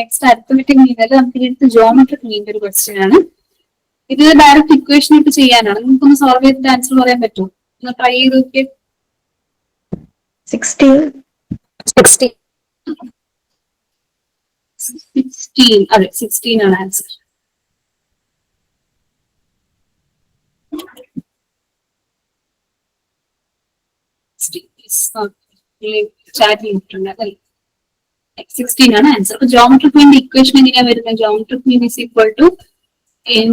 Next arithmetic മീനിൽ നമുക്ക് ഇനി geometric മീനിന്റെ ഒരു ക്വസ്റ്റ്യൻ ആണ്. ഇത് ഡയറക്റ്റ് ഇക്വേഷൻ ഇട്ട് ചെയ്യാനാണ്. നിങ്ങൾക്കൊന്ന് സോൾവ് ചെയ്തിട്ട് ആൻസർ പറയാൻ പറ്റുമോ? ഒന്ന് ട്രൈ ചെയ്ത് നോക്കിയേ. സിക്സ്റ്റീൻ അതെ സിക്സ്റ്റീൻ ആണ് ആൻസർ ചാറ്റ് ചെയ്തിട്ടുണ്ട് അതല്ലേ സിക്സ്റ്റീൻ ആണ്. ആൻസർ അപ്പൊ ജോമെട്രി ക്വീനിന്റെ ഇക്വേഷൻ എങ്ങനെയാ വരുന്നത്? Geometry queen is equal to N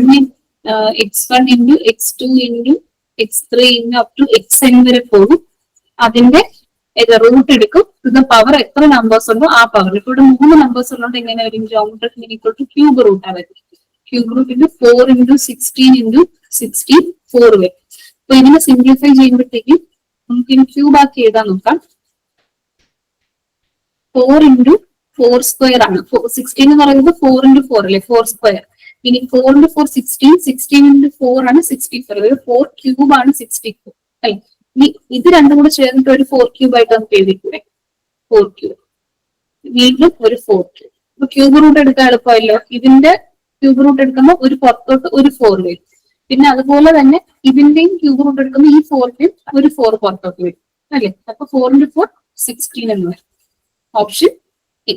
X one X two into X three up to X N വരെ പോകും. അതിന്റെ റൂട്ട് എടുക്കും. ഇത് പവർ എത്ര നമ്പേഴ്സ് ഉണ്ടോ ആ പവർ ഇപ്പൊ ഇവിടെ മൂന്ന് നമ്പേഴ്സ് ഉള്ളതുകൊണ്ട് എങ്ങനെ വരും? Geometry mean equal to cube root വരും cube root into four into sixteen into sixteen four വരും. അപ്പൊ ഇതിനെ സിംപ്ലിഫൈ ചെയ്യുമ്പോഴത്തേക്കും നമുക്ക് ക്യൂബ് ആക്കി എഴുതാൻ നോക്കാം. ഫോർ ഇന്റു ഫോർ സ്ക്വയർ ആണ്. സിക്സ്റ്റീൻ എന്ന് പറയുന്നത് ഫോർ ഇന്റു ഫോർ അല്ലേ? ഫോർ സ്ക്വയർ ഇനി four into four sixteen sixteen into four ആണ് സിക്സ്റ്റി ഫോർ അതായത് ഫോർ ക്യൂബ് ആണ് സിക്സ്റ്റി ഫോർ അല്ലെ? ഇനി ഇത് രണ്ടും കൂടെ ചേർന്നിട്ട് ഒരു ഫോർ ക്യൂബ് ആയിട്ട് നമുക്ക് എഴുതിക്കൂടെ? ഫോർ ക്യൂബ് വീണ്ടും ഒരു ഫോർ ക്യൂബ് അപ്പൊ ക്യൂബ് റൂട്ട് എടുക്കാൻ എളുപ്പമല്ലോ ഇതിന്റെ ക്യൂബ് റൂട്ട് എടുക്കുമ്പോൾ ഒരു പുറത്തോട്ട് ഒരു ഫോർ വരും. പിന്നെ അതുപോലെ തന്നെ ഇതിന്റെയും ക്യൂബ് റൂട്ട് എടുക്കുമ്പോൾ ഈ ഫോറിന്റെയും ഒരു ഫോർ പുറത്തോട്ട് വരും. അല്ലേ? അപ്പൊ ഫോർ ഇന്റു ഫോർ സിക്സ്റ്റീൻ എന്ന് വരും. ഓപ്ഷൻ എ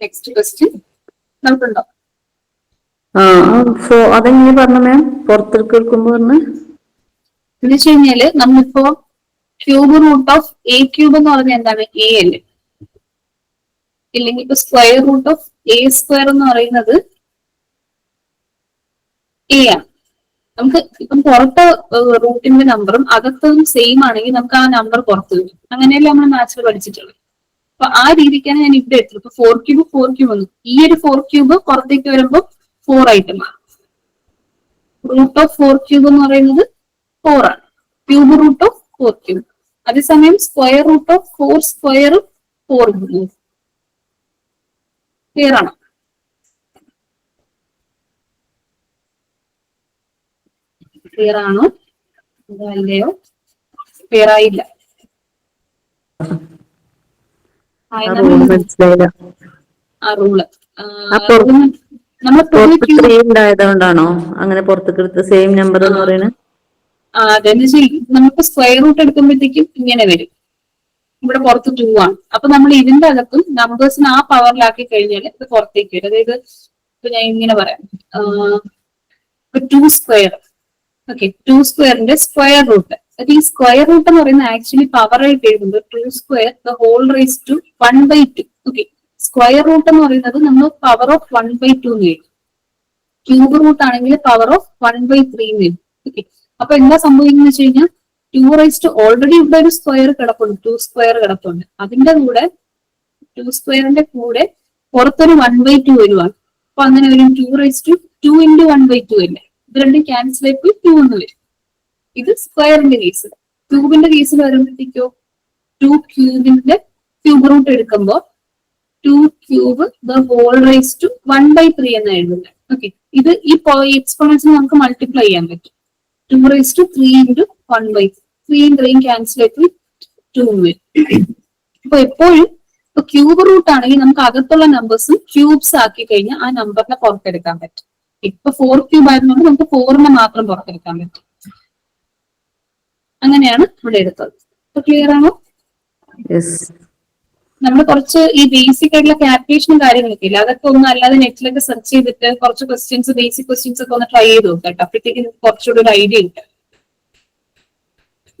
നെക്സ്റ്റ് ക്വസ്റ്റ്യൻ നമുക്കുണ്ടോ സോ അതെങ്ങനെ പറഞ്ഞു മാം പുറത്തേക്ക് എടുക്കുമ്പോ പറഞ്ഞ് എന്ന് വെച്ച് കഴിഞ്ഞാൽ നമ്മളിപ്പോ cube root of A cube എന്ന് പറഞ്ഞാൽ എന്താണ്? എ അല്ലേ? ഇല്ലെങ്കിൽ ഇപ്പൊ square root of A square എന്ന് പറയുന്നത് എ ആണ്. നമുക്ക് ഇപ്പം പുറത്ത് റൂട്ടിന്റെ നമ്പറും അകത്തും സെയിം ആണെങ്കിൽ നമുക്ക് ആ നമ്പർ പുറത്ത് വരും. അങ്ങനെയല്ലേ നമ്മൾ മാത്സിൽ പഠിച്ചിട്ടുള്ളത്. അപ്പൊ ആ രീതിക്കാണ് ഞാൻ ഇവിടെ എടുത്തത് ഇപ്പൊ ഫോർ ക്യൂബ് ഫോർ ക്യൂബ് വന്നു ഈ ഒരു ഫോർ ക്യൂബ് പുറത്തേക്ക് വരുമ്പോൾ ഫോർ ആയിട്ട് മാറും റൂട്ട് ഓഫ് ഫോർ ക്യൂബ് എന്ന് പറയുന്നത് ഫോർ ആണ്. Cube root of four cube അതേസമയം square root of four square four clear ആണോ? ക്ലിയർ ആണോ? അല്ലയോ? ക്ലിയർ ആയില്ല. ആ റൂൾ ഉണ്ടായതുകൊണ്ടാണോ? അങ്ങനെ പുറത്തേക്ക് എടുത്ത് സെയിം നമ്പർ എന്ന് പറയുന്നത്? അതെന്ന് വെച്ചാൽ നമുക്ക് സ്ക്വയർ റൂട്ട് എടുക്കുമ്പോഴത്തേക്കും ഇങ്ങനെ വരും. ഇവിടെ പുറത്ത് ടൂ ആണ്. അപ്പൊ നമ്മൾ ഇതിന്റെ അകത്തും നമ്പേഴ്സിന് ആ പവറിലാക്കി കഴിഞ്ഞാൽ ഇത് പുറത്തേക്ക് വരും. അതായത് ഇപ്പൊ ഞാൻ ഇങ്ങനെ പറയാം. ടു സ്ക്വയർ ഓക്കെ ടു സ്ക്വയറിന്റെ സ്ക്വയർ റൂട്ട് അത് ഈ സ്ക്വയർ റൂട്ട് എന്ന് പറയുന്നത് ആക്ച്വലി പവർ ആയിട്ട് എഴുതുന്നത് two square the whole raise to one by two okay square root എന്ന് പറയുന്നത് നമ്മൾ power of one by two എന്ന് എഴുതും. ക്യൂബ് റൂട്ട് ആണെങ്കിൽ power of one by three എന്ന് എഴുതും. ഓക്കെ അപ്പൊ എന്താ സംഭവിക്കുന്നത് വെച്ച് കഴിഞ്ഞാൽ ടു റൈസ്റ്റ് ഓൾറെഡി ഇവിടെ ഒരു സ്ക്വയർ കിടപ്പുണ്ട് ടു സ്ക്വയർ കിടപ്പുണ്ട്. അതിന്റെ കൂടെ ടു സ്ക്വയറിന്റെ കൂടെ പുറത്തൊരു വൺ ബൈ ടു വരുവാണ്. അപ്പൊ അങ്ങനെ വരും two raise to into one by two അല്ലേ? രണ്ടും ക്യാൻസൽ ആയി ടു എന്ന് വരും. ഇത് സ്ക്വയറിന്റെ കേസ് ക്യൂബിന്റെ കേസിൽ വരുമ്പോഴത്തേക്കോ ടു ക്യൂബിന്റെ ക്യൂബ് റൂട്ട് എടുക്കുമ്പോൾ two cube the whole raise to one by three എന്ന് എഴുതുന്നത്. ഓക്കെ ഇത് ഈ എക്സ്പോണൻസിന് നമുക്ക് മൾട്ടിപ്ലൈ ചെയ്യാൻ പറ്റും. Two raise to three into one by ത്രീയും ത്രീയും ക്യാൻസൽ ആയിട്ട് ടു വരും. അപ്പൊ എപ്പോഴും ഇപ്പൊ ക്യൂബ് റൂട്ട് ആണെങ്കിൽ നമുക്ക് അകത്തുള്ള നമ്പേഴ്സും ക്യൂബ്സ് ആക്കി കഴിഞ്ഞാൽ ആ നമ്പറിനെ പുറത്തെടുക്കാൻ പറ്റും. ഇപ്പൊ ഫോർ ക്യൂബ് ആയതുകൊണ്ട് നമുക്ക് ഫോറിനെ മാത്രം പുറത്തെടുക്കാൻ പറ്റും. അങ്ങനെയാണ് ഇവിടെ എടുത്തത്. ഇപ്പൊ ക്ലിയർ ആണോ? നമ്മൾ കുറച്ച് ഈ ബേസിക് ആയിട്ടുള്ള കാൽക്കുലേഷനും കാര്യങ്ങളൊക്കെ ഇല്ല? അതൊക്കെ ഒന്ന് അല്ലാതെ നെറ്റിലൊക്കെ സെർച്ച് ചെയ്തിട്ട് കുറച്ച് ക്വസ്റ്റ്യൻസ് ബേസിക് ക്വസ്റ്റ്യൻസ് ഒക്കെ ഒന്ന് ട്രൈ ചെയ്ത് നോക്കാം കേട്ടോ. അപ്പോഴത്തേക്ക് നിങ്ങൾക്ക് കുറച്ചുകൂടി ഒരു ഐഡിയ ഉണ്ട്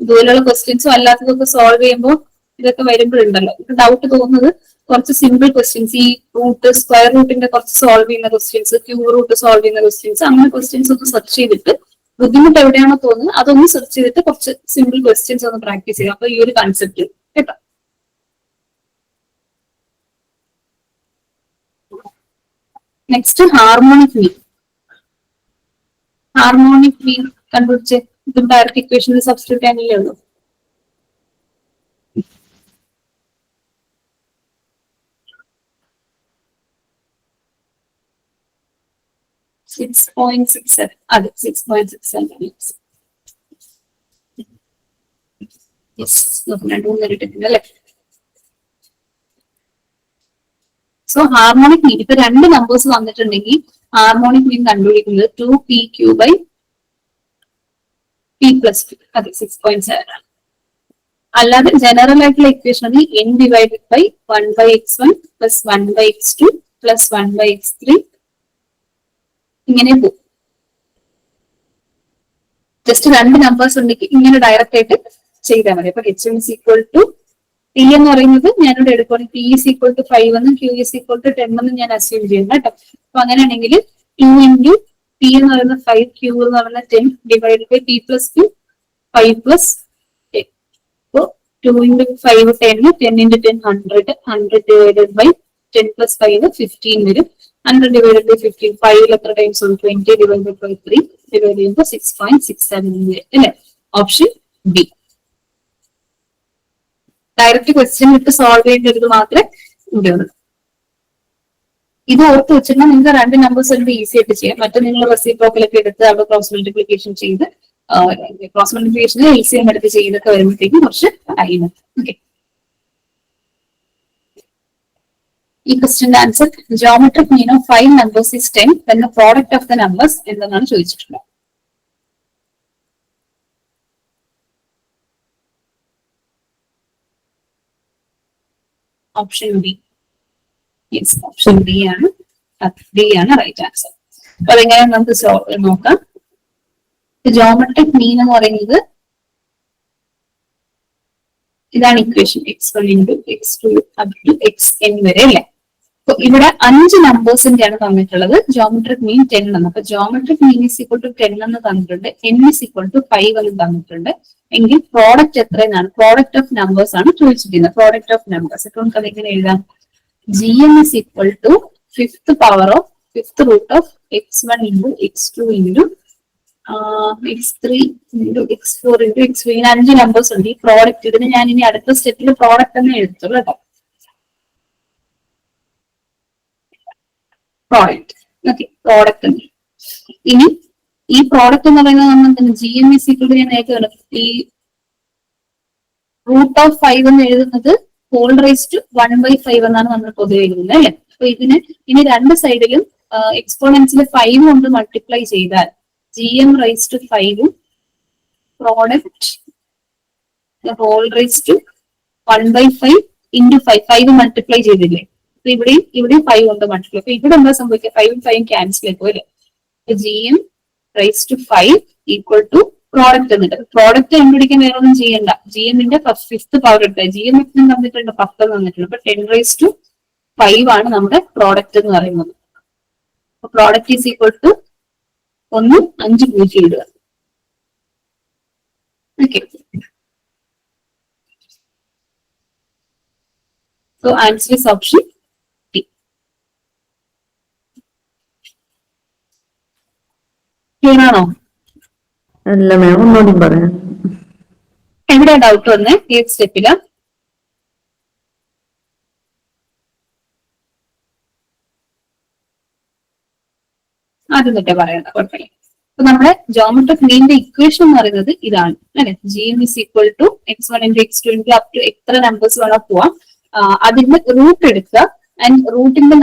ഇതുപോലെയുള്ള ക്വസ്റ്റ്യൻസും അല്ലാത്തതൊക്കെ സോൾവ് ചെയ്യുമ്പോൾ ഇതൊക്കെ വരുമ്പോഴുണ്ടല്ലോ. ഇപ്പൊ ഡൗട്ട് തോന്നുന്നത് കുറച്ച് സിമ്പിൾ ക്വസ്റ്റ്യൻസ് ഈ റൂട്ട് സ്ക്വയർ റൂട്ടിന്റെ കുറച്ച് സോൾവ് ചെയ്യുന്ന ക്വസ്റ്റ്യൻസ് ക്യൂ റൂട്ട് സോൾവ് ചെയ്യുന്ന ക്വസ്റ്റ്യൻസ് അങ്ങനെ ക്വസ്റ്റ്യൻസ് ഒന്ന് സെർച്ച് ചെയ്തിട്ട് ബുദ്ധിമുട്ട് എവിടെയാണോ തോന്നുന്നത് അതൊന്ന് സെർച്ച് ചെയ്തിട്ട് കുറച്ച് സിമ്പിൾ ക്വസ്റ്റ്യൻസ് ഒന്ന് പ്രാക്ടീസ് ചെയ്യുക. അപ്പൊ ഈ ഒരു കൺസെപ്റ്റ് കേട്ടോ. Next harmonic mean harmonic mean കണ്ടുപിടിച്ച് ഇതും ഡയറക്റ്റ് ഇക്വേഷനിൽ സബ്സ്റ്റിറ്റ്യൂട്ട് ചെയ്യാനല്ലേ ഉള്ളൂ. സിക്സ് പോയിന്റ് സിക്സ് സെവൻ അതെ സിക്സ് പോയിന്റ് സിക്സ് സെവൻ രണ്ടു സോ ഹാർമോണിക് മീൻ ഇപ്പൊ രണ്ട് നമ്പേഴ്സ് വന്നിട്ടുണ്ടെങ്കിൽ ഹാർമോണിക് മീൻ കണ്ടുപിടിക്കുന്നത് two P Q by P plus two അതെ സിക്സ് പോയിന്റ് സെവൻ ആണ്. അല്ലാതെ ജനറൽ ആയിട്ടുള്ള ഇക്വേഷൻ ആണ് N divided by one by X one plus one by X two plus one by X three ഇങ്ങനെ പോകും just രണ്ട് numbers ഉണ്ടെങ്കിൽ ഇങ്ങനെ ഡയറക്റ്റ് ആയിട്ട് ചെയ്താൽ മതി. അപ്പൊ H M is equal to T എന്ന് പറയുന്നത് ഞാനിവിടെ എടുക്കുകയാണെങ്കിൽ P is equal to five എന്നും Q is equal to ten എന്നും ഞാൻ അസ്യൂം ചെയ്യുന്നു കേട്ടോ. അപ്പൊ അങ്ങനെയാണെങ്കിൽ ടു ഇന്റു പി എന്ന് പറയുന്ന ഫൈവ് ക്യൂ എന്ന് പറയുന്ന ten divide by P plus two five plus ten അപ്പോ two into five ten ten into ten hundred hundred divided by ten plus five fifteen വരും. ഹൺഡ്രഡ് ഡിവൈഡഡ് ബൈ ഫിഫ്റ്റീൻ ഫൈവിൽ എത്ര times ഉണ്ട് twenty divide by three divide ചെയ്യുമ്പോൾ six point six seven അല്ലെ? Option B direct question ഇട്ട് solve ചെയ്യേണ്ടത് മാത്രമേ ഇവിടെ ഉള്ളൂ ഇത് ഓർത്ത് വെച്ചിട്ട് നിങ്ങൾക്ക് രണ്ട് നമ്പേഴ്സ് ഉണ്ട് ഈസി ആയിട്ട് ചെയ്യാം. മറ്റേ നിങ്ങൾ റെസിപ്രോക്കലൊക്കെ എടുത്ത് അവിടെ ക്രോസ് മൾട്ടിപ്ലിക്കേഷൻ ചെയ്ത് cross multiplication L C M എടുത്ത് ചെയ്തൊക്കെ വരുമ്പോഴത്തേക്കും കുറച്ച് ടൈം ഓക്കെ ഈ ക്വസ്റ്റിന്റെ answer geometric mean of five numbers is ten when the product of the numbers എന്തെന്നാണ് ചോദിച്ചിട്ടുള്ളത്. Option B yes option B ആണ്. ബി ആണ് റൈറ്റ് ആൻസർ അപ്പൊ അതെങ്ങനെ നമുക്ക് നോക്കാം. ജോമെട്രിക് മീൻ എന്ന് പറയുന്നത് ഇതാണ് equation X one into X two up to X N വരെ അല്ലേ? ഇവിടെ അഞ്ച് നമ്പേഴ്സിന്റെ ആണ് തന്നിട്ടുള്ളത്. ജോമെട്രിക് മീൻ ടെൻ എന്ന് അപ്പൊ geometric mean is equal to ten എന്ന് തന്നിട്ടുണ്ട്. N is equal to five എന്ന് തന്നിട്ടുണ്ട്. എങ്കിൽ പ്രോഡക്റ്റ് എത്രയെന്നാണ്? പ്രോഡക്റ്റ് ഓഫ് നമ്പേഴ്സ് ആണ് ചോദിച്ചിരിക്കുന്നത്. പ്രോഡക്റ്റ് ഓഫ് നമ്പേഴ്സ് ഇപ്പൊ നമുക്ക് അതെങ്ങനെ എഴുതാം? G M is equal to fifth power of fifth root of X one into X two into X three into X four into X five ഇങ്ങനെ അഞ്ച് numbers ഉണ്ട്. ഈ പ്രോഡക്റ്റ് ഇതിന് ഞാൻ ഇനി അടുത്ത സ്റ്റെപ്പിൽ പ്രോഡക്റ്റ് എന്ന് എഴുതുള്ളൂ കേട്ടോ. പ്രോഡക്റ്റ് ഓക്കെ പ്രോഡക്റ്റ് ഉണ്ട് ഇനി ഈ പ്രോഡക്റ്റ് എന്ന് പറയുന്നത് നമ്മൾ എന്താണ് ജി എം എസ് സിക്കൂടെ ഞാൻ നേരത്തെ കണ്ടു ഈ റൂട്ട് ഓഫ് ഫൈവ് എന്ന് എഴുതുന്നത് whole raise to one by five എന്നാണ് നമ്മൾ പൊതുവെ എഴുതുന്നത് അല്ലെ? അപ്പൊ ഇതിന് ഇനി രണ്ട് സൈഡിലും എക്സ്പോണൻസിൽ ഫൈവ് കൊണ്ട് മൾട്ടിപ്ലൈ ചെയ്താൽ. ജി എം റൈസ് ടു ഫൈവും product whole raise to one by five into five five multiply ചെയ്തില്ലേ? ഇവിടെയും ഇവിടെയും ഫൈവ് ഉണ്ട് മൾട്ടിപ്ലൈ അപ്പൊ ഇവിടെ എന്താ സംഭവിക്കുക? ഫൈവും ഫൈവും ക്യാൻസൽ ആയി G M raise to five equal to product എന്നിട്ട് പ്രോഡക്റ്റ് കണ്ടുപിടിക്കാൻ വേറെ ഒന്നും ചെയ്യണ്ട. ജി എമ്മിന്റെ ഫിഫ്ത് പവർ എടുത്ത ജി എം എഫ് തന്നിട്ടുണ്ട് പത്ത് തന്നിട്ടുണ്ട്. അപ്പൊ ടെൻ റൈസ് ടു ഫൈവ് ആണ് നമ്മുടെ പ്രോഡക്റ്റ് എന്ന് പറയുന്നത്. അപ്പൊ പ്രോഡക്റ്റ് ഈസ് ഈക്വൽ ടു ഒന്ന് അഞ്ച് പൂജ്യം ഇടുക. Okay so answer option T clear അല്ല മാം ഒന്നുകൂടി പറയാം. എവിടെ ഡൗട്ട് വന്നേ ഏത് സ്റ്റെപ്പിലാ ആദ്യം തൊട്ടേ പറയണ്ട കുഴപ്പമില്ല. അപ്പൊ നമ്മുടെ ജോമെട്രിക് മീനിന്റെ ഇക്വേഷൻ എന്ന് പറയുന്നത് ഇതാണ് അല്ലെ? G M is equal to X one into X two into up to എത്ര നമ്പേഴ്സ് വേണം പോവാം. അതിന്റെ റൂട്ട് എടുക്കുക. ആൻഡ് റൂട്ടിന്റെ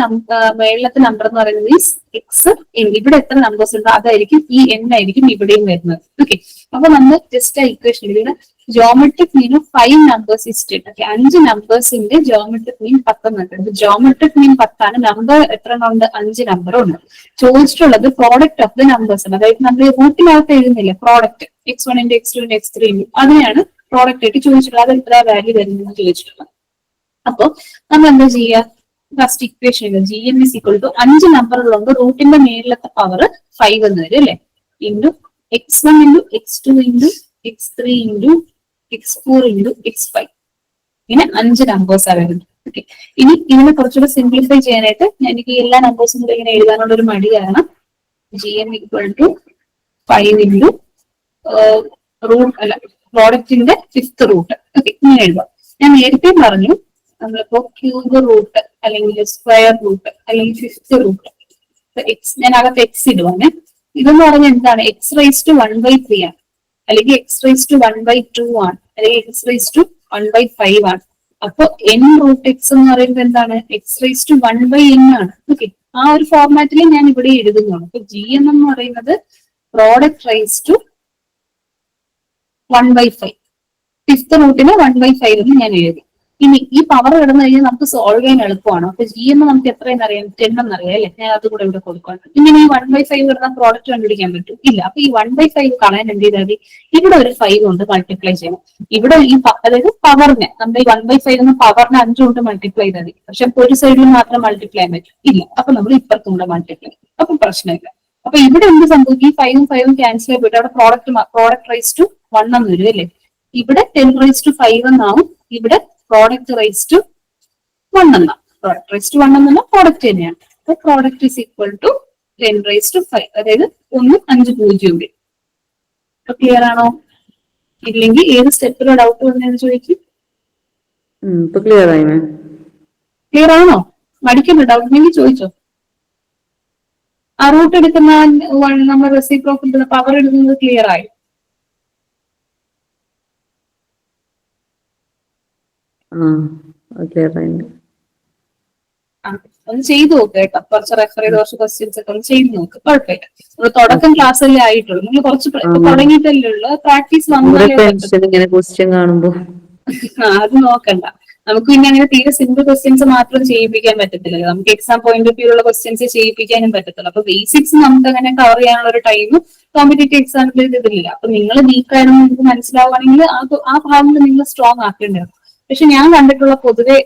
മേളിലത്തെ നമ്പർ എന്ന് പറയുന്നത് ഈസ് എക്സ് ഇവിടെ എത്ര നമ്പേഴ്സ് ഉണ്ടോ അതായിരിക്കും ഈ എൻ ആയിരിക്കും ഇവിടെയും വരുന്നത്. ഓക്കെ അപ്പൊ നമ്മൾ ജസ്റ്റ് ആ ഇക്വേഷൻ ഇവിടെ ജോമെട്രിക് മീൻ ഫൈവ് നമ്പേഴ്സ് ഇസ്റ്റിട്ട് ഓക്കെ അഞ്ച് നമ്പേഴ്സിന്റെ ജോമെട്രിക് മീൻ പത്തെന്നുണ്ട് ജോമെട്രിക് മീൻ പത്താണ്. നമ്പർ എത്ര ഉണ്ട് അഞ്ച് നമ്പർ ഉണ്ട്. ചോദിച്ചിട്ടുള്ളത് പ്രോഡക്റ്റ് ഓഫ് ദ നമ്പേഴ്സ് ആണ്. അതായത് നമ്മൾ റൂട്ടിനകത്ത് എഴുതുന്നില്ല? പ്രോഡക്റ്റ് എക്സ് വണ്ണിന്റെ എക്സ് ടുവിന്റെ എക്സ് ത്രീ അതിനെയാണ് പ്രോഡക്റ്റ് ആയിട്ട് ചോദിച്ചിട്ടുള്ളത്. അത് എത്ര വാല്യൂ വരുന്നതെന്ന് ചോദിച്ചിട്ടുള്ളത്. അപ്പൊ നമ്മൾ എന്താ ചെയ്യുക? First equation G M is equal to അഞ്ച് നമ്പറുകളുണ്ട് റൂട്ടിന്റെ മേളിലത്തെ പവർ ഫൈവ് എന്ന് വരും അല്ലെ? Into X one into X two into X three into X four into X five ഇങ്ങനെ അഞ്ച് നമ്പേഴ്സ് ആണ് വരുന്നത്. ഓക്കെ ഇനി ഇതിനെ കുറച്ചുകൂടെ സിംപ്ലിഫൈ ചെയ്യാനായിട്ട് ഞാൻ എനിക്ക് എല്ലാ നമ്പേഴ്സും കൂടെ ഇങ്ങനെ എഴുതാനുള്ള ഒരു മടി കാരണം G M equal to five into root അല്ല പ്രോഡക്റ്റിന്റെ ഫിഫ്ത് റൂട്ട് ഓക്കെ ഇങ്ങനെ എഴുതാം. ഞാൻ നേരത്തെ പറഞ്ഞു നമ്മളിപ്പോ ക്യൂബ് റൂട്ട് അല്ലെങ്കിൽ സ്ക്വയർ റൂട്ട് അല്ലെങ്കിൽ ഫിഫ്ത് റൂട്ട് എക്സ് ഞാൻ അകത്ത് എക്സ് ഇടുവാണ്. ഇതെന്ന് പറഞ്ഞ എന്താണ്? X raise to one by three ആണ്. അല്ലെങ്കിൽ X raise to one by two ആണ്. അല്ലെങ്കിൽ X raise to one by five ആണ്. അപ്പൊ എൻ റൂട്ട് എക്സ് എന്ന് പറയുന്നത് എന്താണ്? X raise to one by N ആണ്. ഓക്കെ ആ ഒരു ഫോർമാറ്റിൽ ഞാൻ ഇവിടെ എഴുതുന്നുള്ളൂ അപ്പൊ ജി എൻ എന്ന് പറയുന്നത് product raise to one by five fifth റൂട്ടിന് വൺ ബൈ ഫൈവ് എന്ന് ഞാൻ എഴുതി. ഇനി ഈ പവർ കിടന്നു കഴിഞ്ഞാൽ നമുക്ക് സോൾവ് ചെയ്യാൻ എളുപ്പമാണ്. അപ്പൊ ജി എന്ന് നമുക്ക് എത്രയെന്ന് അറിയാം? ടെൻ എന്നറിയാം അല്ലെ? ഞാൻ അത് കൂടെ ഇവിടെ കൊടുക്കാം ഇങ്ങനെ ഈ വൺ ബൈ ഫൈവ് കിടന്ന പ്രോഡക്റ്റ് കണ്ടുപിടിക്കാൻ പറ്റും. ഇല്ല അപ്പൊ ഈ വൺ ബൈ ഫൈവ് കളയാൻ എന്ത് ചെയ്താൽ മതി? ഇവിടെ ഒരു ഫൈവ് കൊണ്ട് മൾട്ടിപ്ലൈ ചെയ്യണം. ഇവിടെ ഈ അതായത് പവറിനെ നമ്മൾ ഈ വൺ ബൈ ഫൈവ് എന്ന പവറിനെ അഞ്ച് കൊണ്ട് മൾട്ടിപ്ലൈ ചെയ്താൽ മതി. പക്ഷെ ഒരു സൈഡിൽ മാത്രം മൾട്ടിപ്ലൈ ചെയ്യാൻ പറ്റും. ഇല്ല അപ്പൊ നമ്മൾ ഇപ്പുറത്തും കൂടെ മൾട്ടിപ്ലൈ അപ്പൊ പ്രശ്നമില്ല. അപ്പൊ ഇവിടെ എന്ത് സംഭവിക്കും? ഈ ഫൈവും ഫൈവും ക്യാൻസൽ ചെയ്തിട്ട് അവിടെ product product raise to one എന്ന് വരും അല്ലേ? ഇവിടെ ടെൻ റൈസ് ടു ഫൈവ് എന്നാവും. ഇവിടെ പ്രോഡക്റ്റ് റൈസ് ടു വൺ എന്നാണ് പ്രോഡക്റ്റ് റൈസ് ടു വൺ എന്നുള്ള പ്രോഡക്റ്റ് തന്നെയാണ്. അപ്പൊ product is equal to ten raise to five അതായത് ഒന്ന് അഞ്ച് പൂജ്യം വരും അപ്പൊ ക്ലിയർ ആണോ? ഇല്ലെങ്കിൽ ഏത് സ്റ്റെപ്പിലോ ഡൗട്ട് വന്നതെന്ന് ചോദിക്കും. ക്ലിയർ ആയി ക്ലിയർ ആണോ? മടിക്കണ്ട ഡൗട്ട് ഉണ്ടെങ്കിൽ ചോദിച്ചോ. ആ റൂട്ട് എടുക്കുന്ന നമ്മൾ റെസിപ്രോക്കിന്റെ പവർ എടുക്കുന്നത് ക്ലിയർ ആയി? ആ ക്ലിയർ ആയിട്ടുണ്ട് ഒന്ന് ചെയ്തു നോക്ക് കേട്ടോ. കുറച്ച് റെഫർ ചെയ്ത് കുറച്ച് ക്വസ്റ്റ്യൻസ് ഒക്കെ ഒന്ന് ചെയ്തു നോക്ക്. കുഴപ്പമില്ല. ഒരു തുടക്കം ക്ലാസ് അല്ലേ ആയിട്ടുള്ളൂ. നിങ്ങൾ കുറച്ച് തുടങ്ങിയിട്ടല്ലേ ഉള്ളൂ. പ്രാക്ടീസ് വന്നാലേ ക്വസ്റ്റ്യൻ കാണുമ്പോ. ആ, അത് നോക്കണ്ട. നമുക്ക് പിന്നെ അങ്ങനെ തീരെ സിമ്പിൾ ക്വസ്റ്റ്യൻസ് മാത്രം ചെയ്യിപ്പിക്കാൻ പറ്റത്തില്ല. നമുക്ക് എക്സാം പോയിന്റ് ഓഫ് വ്യൂ ഉള്ള ക്വസ്റ്റ്യൻസ് ചെയ്യിപ്പിക്കാനും പറ്റത്തില്ല. അപ്പൊ ബേസിക്സ് നമുക്ക് അങ്ങനെ കവർ ചെയ്യാനുള്ള ഒരു ടൈം കോമ്പറ്റേറ്റീവ് എക്സാമിൽ ഇതില്ല അപ്പൊ നിങ്ങൾ വീക്ക് ആണെന്ന് നിങ്ങൾക്ക് മനസ്സിലാവുകയാണെങ്കിൽ ആ ആ ഭാഗങ്ങൾ നിങ്ങൾ സ്ട്രോങ് ആക്കേണ്ടത് പക്ഷെ ഞാൻ കണ്ടിട്ടുള്ള പൊതുവെ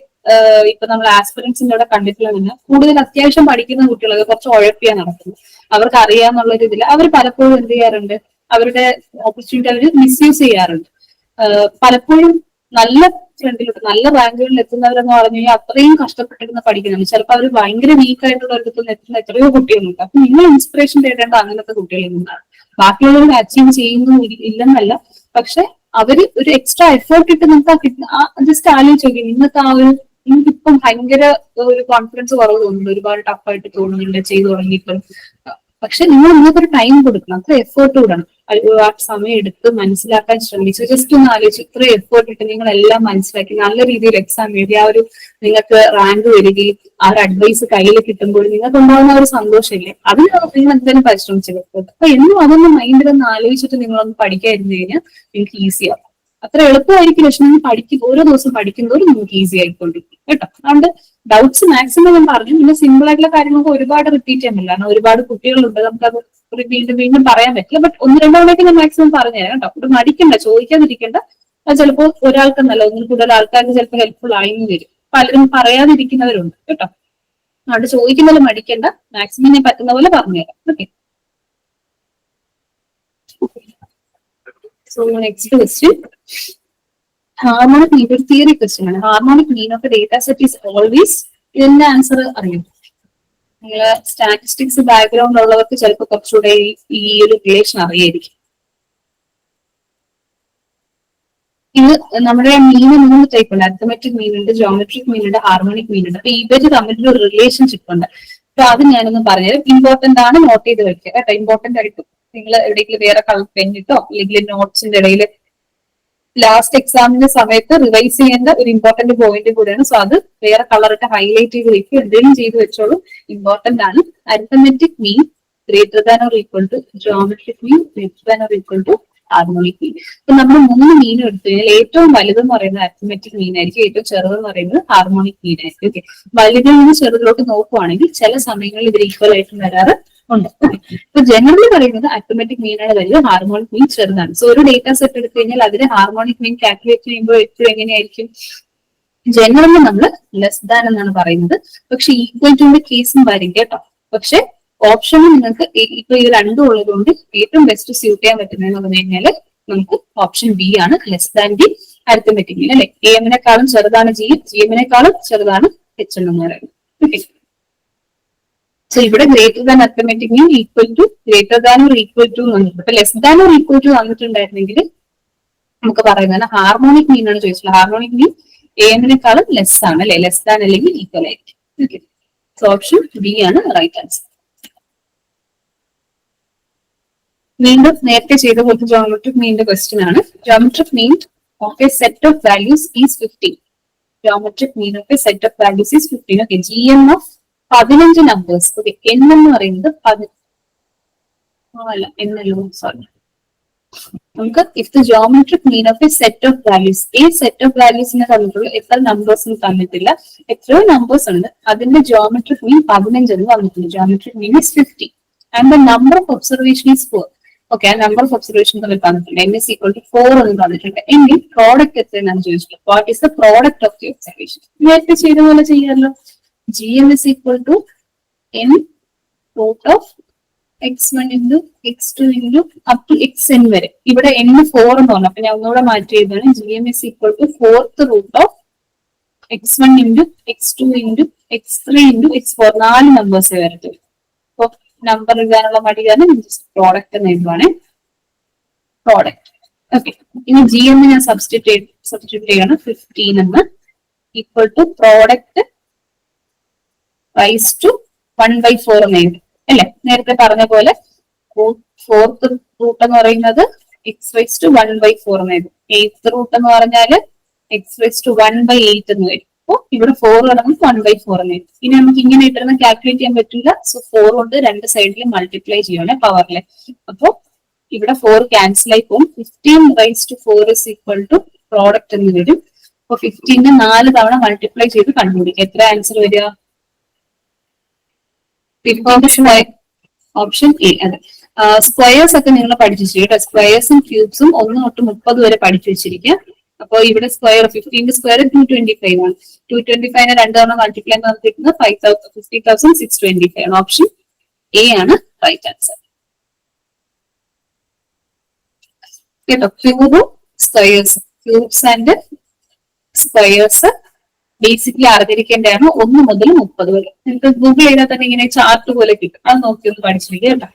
ഇപ്പൊ നമ്മൾ ആസ്പിറൻസിന്റെ അവിടെ കണ്ടിട്ടുള്ളതിന് കൂടുതൽ അത്യാവശ്യം പഠിക്കുന്ന കുട്ടികളൊക്കെ കുറച്ച് ഉഴപ്പിയാ നടക്കുന്നത് അവർക്ക് അറിയാന്നുള്ള ഒരു അവർ പലപ്പോഴും എന്ത് ചെയ്യാറുണ്ട്? അവരുടെ ഓപ്പർച്യൂണിറ്റി അവർ മിസ്യൂസ് ചെയ്യാറുണ്ട്. പലപ്പോഴും നല്ല ഫ്രണ്ടിലോട്ട് നല്ല റാങ്കുകളിൽ എത്തുന്നവരെന്ന് പറഞ്ഞു കഴിഞ്ഞാൽ അത്രയും കഷ്ടപ്പെട്ടിരുന്ന് പഠിക്കുന്നുണ്ട്. ചിലപ്പോൾ അവർ ഭയങ്കര വീക്ക് ആയിട്ടുള്ള ഒരിടത്തുനിന്ന് എത്തുന്ന എത്രയോ കുട്ടികളുണ്ട്. അപ്പൊ നിങ്ങൾ ഇൻസ്പിറേഷൻ തേടേണ്ട അങ്ങനത്തെ കുട്ടികളിൽ നിന്നാണ് ബാക്കിയുള്ളവർ അച്ചീവ് ചെയ്യുന്നു ഇല്ലെന്നല്ല. പക്ഷെ അവർ ഒരു എക്സ്ട്രാ എഫേർട്ട് ഇട്ട് നമുക്ക് ആ കിട്ടുന്ന ജസ്റ്റ് ആലോചിച്ച് നോക്കി. നിങ്ങൾക്ക് ആ ഒരു എനിക്കിപ്പം ഭയങ്കര ഒരു കോൺഫിഡൻസ് കുറവ് തോന്നുന്നുണ്ട്. ഒരുപാട് ടഫായിട്ട് തോന്നുന്നുണ്ട് ചെയ്തു തുടങ്ങിയപ്പോൾ പക്ഷെ നിങ്ങൾ നിങ്ങൾക്ക് ഒരു ടൈം കൊടുക്കണം. അത്ര എഫേർട്ട് അത് ആ സമയം എടുത്ത് മനസ്സിലാക്കാൻ ശ്രമിച്ചു. ജസ്റ്റ് ഒന്ന് ആലോചിച്ച് ഇത്ര എഫേർട്ട് ഇട്ട് നിങ്ങൾ എല്ലാം മനസ്സിലാക്കി. നല്ല രീതിയിൽ എക്സാം എഴുതി ആ ഒരു നിങ്ങൾക്ക് റാങ്ക് വരികയും ആ ഒരു അഡ്വൈസ് കയ്യിൽ കിട്ടുമ്പോൾ നിങ്ങൾക്ക് ഉണ്ടാകുന്ന ഒരു സന്തോഷമില്ലേ? അതിന് നിങ്ങൾ എന്തായാലും പരിശ്രമിച്ചത് അപ്പൊ എന്നും അതൊന്ന് മൈൻഡിൽ ഒന്ന് ആലോചിച്ചിട്ട് നിങ്ങളൊന്ന് പഠിക്കാതിരുന്നു കഴിഞ്ഞാൽ നിങ്ങൾക്ക് ഈസിയാവും അത്ര എളുപ്പമായിരിക്കും പക്ഷെ നിങ്ങൾ പഠിക്കും ഓരോ ദിവസം പഠിക്കുമ്പോഴും നിങ്ങൾക്ക് ഈസി ആയിക്കൊണ്ടിരിക്കും. കേട്ടോ? അതുകൊണ്ട് ഡൗട്ട്സ് മാക്സിമം ഞാൻ പറഞ്ഞു പിന്നെ സിമ്പിൾ ആയിട്ടുള്ള കാര്യങ്ങൾക്ക് ഒരുപാട് റിപ്പീറ്റ് ചെയ്യാൻ പറ്റില്ല. കാരണം ഒരുപാട് കുട്ടികളുണ്ട് നമുക്കത് വീണ്ടും വീണ്ടും പറയാൻ പറ്റില്ല. ബട്ട് ഒന്ന് രണ്ടോ തവണയൊക്കെ ഞാൻ മാക്സിമം പറഞ്ഞുതരാം കേട്ടോ. ഒരു മടിക്കണ്ട ചോദിക്കാതിരിക്കണ്ട. ഒരാൾക്ക് ഒരാൾക്കെന്നല്ല ഒന്നിൽ കൂടുതൽ ആൾക്കാർക്ക് ചിലപ്പോൾ ഹെൽപ്ഫുൾ ആയെന്ന് വരും. പലരും പറയാതിരിക്കുന്നവരുണ്ട് കേട്ടോ. അതുകൊണ്ട് ചോദിക്കുന്നതിൽ മടിക്കണ്ട. മാക്സിമം ഞാൻ പറ്റുന്ന പോലെ പറഞ്ഞുതരാം. Okay so next question harmonic theory question ആണ്. Harmonic mean of data set is always ഇതിന്റെ ആൻസർ അറിയും നിങ്ങൾ സ്റ്റാറ്റിസ്റ്റിക്സ് ബാക്ക്ഗ്രൗണ്ട് ഉള്ളവർക്ക് ചിലപ്പോൾ കുറച്ചുകൂടെ ഈ- ഒരു റിലേഷൻ അറിയായിരിക്കും. ഇത് നമ്മുടെ മീന് മൂന്ന് ടൈപ്പ് ഉണ്ട്. അത്തമെറ്റിക് മീൻ ഉണ്ട് ജോമെട്രിക് ഉണ്ട് ഹാർമോണിക് മീൻ ഉണ്ട്. അപ്പൊ ഇവർ തമ്മിലൊരു റിലേഷൻഷിപ്പ് ഉണ്ട്. അപ്പൊ അത് ഞാനൊന്ന് പറഞ്ഞത് ഇമ്പോർട്ടന്റ് ആണ് നോട്ട് ചെയ്ത് വെക്കുക കേട്ടോ. ഇമ്പോർട്ടന്റ് ആയിട്ട്. നിങ്ങൾ എവിടെയെങ്കിലും വേറെ കളർ പെന്നിട്ടോ അല്ലെങ്കിൽ നോട്ട്സിന്റെ ഇടയിൽ ലാസ്റ്റ് എക്സാമിന്റെ സമയത്ത് റിവൈസ് ചെയ്യേണ്ട ഒരു ഇമ്പോർട്ടന്റ് പോയിന്റ് കൂടെയാണ്. സോ അത് വേറെ കളറിട്ട് ഹൈലൈറ്റ് ചെയ്ത് വെക്കുക എന്തെങ്കിലും ചെയ്ത് വെച്ചോളൂ. ഇമ്പോർട്ടന്റ് ആണ്. Arithmetic mean greater than or equal to geometric mean greater than or equal to harmonic mean അപ്പൊ നമ്മൾ മൂന്ന് മീൻ എടുത്തു കഴിഞ്ഞാൽ ഏറ്റവും വലുതെന്ന് പറയുന്നത് അരിത്തമെറ്റിക് മീൻ ആയിരിക്കും. ഏറ്റവും ചെറുതെന്ന് പറയുന്നത് ഹാർമോണിക് മീൻ ആയിരിക്കും. ഓക്കെ വലുതിൽ നിന്ന് ചെറുതിലോട്ട് നോക്കുവാണെങ്കിൽ ചില സമയങ്ങളിൽ ഇവർ ഈക്വൽ ആയിട്ട് വരാറ് ഉണ്ട്. ഇപ്പൊ ജനറലി പറയുന്നത് അറ്റോമാറ്റിക് മീൻ ആണ് വലുത് ഹാർമോണിക് മീൻ ചെറുതാണ്. സോ ഒരു ഡേറ്റ സെറ്റ് എടുത്തു കഴിഞ്ഞാൽ അതിന് ഹാർമോണിക് മീൻ കാൽക്കുലേറ്റ് ചെയ്യുമ്പോൾ എപ്പോഴും എങ്ങനെയായിരിക്കും? ജനറലി നമ്മൾ ലെസ് ദാൻ എന്നാണ് പറയുന്നത്. പക്ഷെ ഈക്വൽ ടുന്റെ കേസും വരും കേട്ടോ. പക്ഷെ ഓപ്ഷനിൽ നിങ്ങൾക്ക് ഇപ്പൊ ഇത് രണ്ടും ഉള്ളതുകൊണ്ട് ഏറ്റവും ബെസ്റ്റ് സ്യൂട്ട് ചെയ്യാൻ പറ്റുന്നതെന്ന് പറഞ്ഞു കഴിഞ്ഞാൽ നമുക്ക് ഓപ്ഷൻ ബി ആണ് ലെസ് ദാൻ ബി അരിത്തമെറ്റിക് അല്ലെ? എ എമ്മിനെക്കാളും ചെറുതാണ് ജി ജി എമ്മിനെക്കാളും ചെറുതാണ് എച്ച് എന്ന് പറയുന്നത്. ഓക്കെ സോ ഇവിടെ greater than arithmetic mean equal to greater than or equal to വന്നിട്ടുണ്ട്. അപ്പൊ less than or equal to വന്നിട്ടുണ്ടായിരുന്നെങ്കിൽ നമുക്ക് പറയുന്നത് ഹാർമോണിക് മീൻ ആണ് ചോദിച്ചത് ഹാർമോണിക് മീൻ എമ്മിനെക്കാളും ലെസ് ആണ് അല്ലെ? ലെസ് ദാൻ അല്ലെങ്കിൽ ഈക്വൽ ആയിരിക്കും സോ ഓപ്ഷൻ ബി ആണ് റൈറ്റ് ആൻസർ വീണ്ടും നേരത്തെ ചെയ്ത പോലത്തെ ജോമെട്രിക് മീനിന്റെ ക്വസ്റ്റ്യൻ ആണ്. Geometric mean of a set of values is fifteen geometric mean of a set of values is fifteen okay G M of പതിനഞ്ച് നമ്പേഴ്സ് ഓക്കെ എൻ എന്ന് പറയുന്നത് പതി അല്ല. എന്നല്ലോ സോറി നമുക്ക് if the geometric mean of a set of values ഈ set of വാല്യൂസിനെ തന്നിട്ടുള്ള എത്ര നമ്പേഴ്സിന് തന്നിട്ടില്ല എത്രയോ നമ്പേഴ്സ് ഉണ്ട്. അതിന്റെ ജോമെട്രിക് മീൻ പതിനഞ്ച് എന്ന് പറഞ്ഞിട്ടുണ്ട് geometric mean is fifty and the number of observation is four okay ആ നമ്പർ ഓഫ് ഒബ്സർവേഷൻ തമ്മിൽ തന്നിട്ടുണ്ട് N is equal to four എന്ന് തന്നിട്ടുണ്ട് എങ്കിൽ പ്രോഡക്റ്റ് എത്രയെന്നാണ് ചോദിച്ചിട്ടുള്ളത് what is the product of the observation നേരത്തെ ചെയ്ത പോലെ ചെയ്യാമല്ലോ to N root of X one into X two into up to X N വരെ. ഇവിടെ എൻ ഫോർ എന്ന് പറഞ്ഞു അപ്പൊ ഞാൻ ഒന്നുകൂടെ മാറ്റി ചെയ്താണ് G M is equal to fourth root of X one into X two into X three into X four നാല് നമ്പേഴ്സ് വരത്തുള്ളൂ അപ്പൊ നമ്പർ എഴുതാനുള്ള മടി കാരണം പ്രോഡക്റ്റ് എന്ന് എഴുതുവാണ്. പ്രോഡക്റ്റ് ഓക്കെ ഇനി ജി എം ഞാൻ സബ്സ്റ്റിറ്റ്യൂട്ട് സബ്സ്റ്റിറ്റ്യൂട്ട് ചെയ്യണം. ഫിഫ്റ്റീൻ എന്ന്. Equal to product raise to one by four എന്ന് അല്ലെ? നേരത്തെ പറഞ്ഞ പോലെ ഫോർത്ത് റൂട്ട് എന്ന് പറയുന്നത് X raise to one by four എന്ന് എയ്ത്ത് റൂട്ട് എന്ന് പറഞ്ഞാൽ X raise to one by eight എന്ന് വരും. അപ്പോ ഇവിടെ ഫോർ കിടന്ന് വൺ ബൈ ഫോർ എന്ന് ഇനി നമുക്ക് ഇങ്ങനെ ഇട്ടിരുന്ന് കാൽക്കുലേറ്റ് ചെയ്യാൻ പറ്റില്ല. സോ ഫോർ കൊണ്ട് രണ്ട് സൈഡിൽ മൾട്ടിപ്ലൈ ചെയ്യണേ പവറിലെ അപ്പോൾ ഇവിടെ ഫോർ ക്യാൻസൽ ആയി പോകും. Fifteen raise to four is equal to product എന്ന് വരും. അപ്പൊ ഫിഫ്റ്റീനെ നാല് തവണ മൾട്ടിപ്ലൈ ചെയ്ത് കണ്ടുപിടിക്കുക എത്ര ആൻസർ വരിക? ഓപ്ഷൻ എ അതെ. സ്ക്വയേഴ്സ് ഒക്കെ നിങ്ങൾ പഠിച്ചു കേട്ടോ. സ്ക്വയേഴ്സും ക്യൂബ്സും ഒന്ന് തൊട്ട് മുപ്പത് വരെ പഠിച്ചു വെച്ചിരിക്കുക. അപ്പോൾ ഇവിടെ സ്ക്വയർ ഫിഫ്റ്റീന്റെ സ്ക്വയർ ടു ട്വന്റി ഫൈവ് ആണ്. ടു ട്വന്റി ഫൈവിനെ രണ്ട് തവണ മൾട്ടിപ്ലൈ നടത്തിയിരിക്കുന്നത് five thousand fifty thousand six twenty five ആണ്. ഓപ്ഷൻ എ ആണ് റൈറ്റ് ആൻസർ കേട്ടോ. ക്യൂബും squares cubes and squares basically അറിഞ്ഞിരിക്കേണ്ടതാണ് ഒന്ന് മുതൽ മുപ്പത് വരെ. നിങ്ങൾക്ക് ഗൂഗിൾ ചെയ്താൽ തന്നെ ഇങ്ങനെ ചാർട്ട് പോലെ കിട്ടും. അത് നോക്കി ഒന്ന് പഠിച്ചിരിക്കുക